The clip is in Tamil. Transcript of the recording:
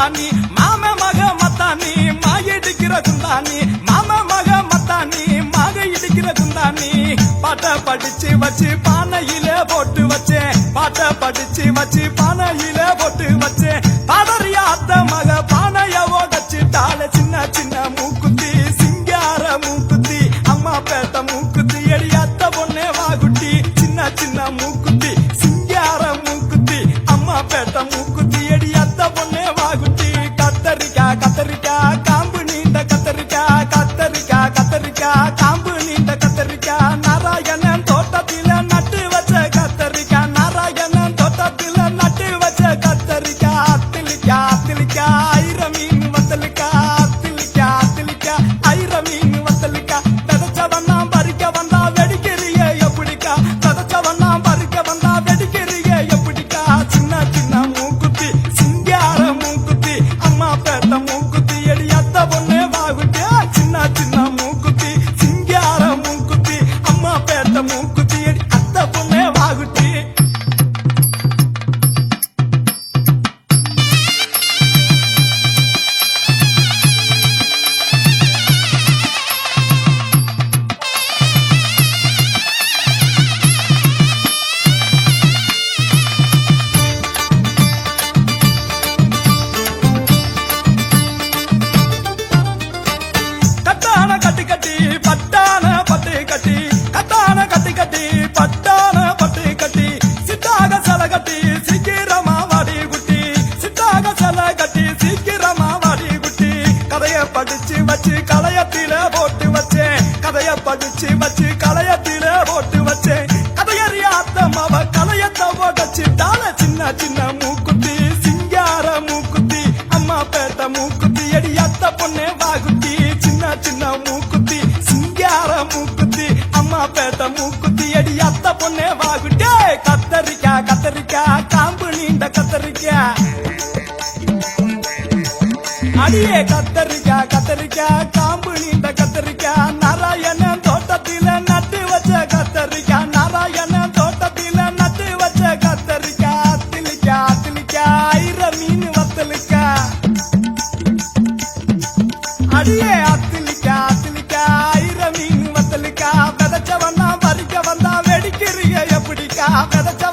குந்தாணி மாம மக மத்தானி மாய இடிக்கிற குந்தாணி மாம மக மத்தானி மாக இடிக்கிற குந்தாணி பாட்ட படிச்சு வச்சு பானையில போட்டு வச்சேன் பாட்ட படிச்சு வச்சு பானையில போட்டு வச்சேன். கதைய படிச்சு வச்சு களையத்தில போட்டு வச்சேன். கதைய படிச்சு வச்சு களையத்தில போட்டு வச்சேன். கதையறிய அத்தம்மாவ களையத்த உடச்சிட்டால சின்ன சின்ன மூக்குத்தி சிங்கார மூக்குத்தி அம்மா பேட்ட மூக்குத்தி எடி அத்த பொண்ணே வாகுத்தி. சின்ன சின்ன மூக்குத்தி சிங்கார மூக்குத்தி அம்மா பேட்ட மூக்குத்தி எடி அத்த பொண்ணே வாகுட்டே கத்தரிக்கா கத்தரிக்கா காம்பு நீண்ட கத்தரிக்கா. அடியே கத்த கத்தரிக்கா கத்தரிக்கா காம்பு நீண்ட கத்தரிக்கா. நாராயண தோட்டத்தில நட்டு வச்ச கத்தரிக்கா. நாராயண தோட்டத்தில நட்டு வச்ச கத்தரிக்கா. அத்திலிக்கா அத்திலிக்கா ஐர மீன் வத்தலிக்கா. அடியே அத்திலிக்கா அத்திலிக்கா ஐர மீன் வத்தலிக்கா. விதச்சவனா பறிக்க வந்தா வெடிக்கிறிய எப்படிக்கா? விதச்ச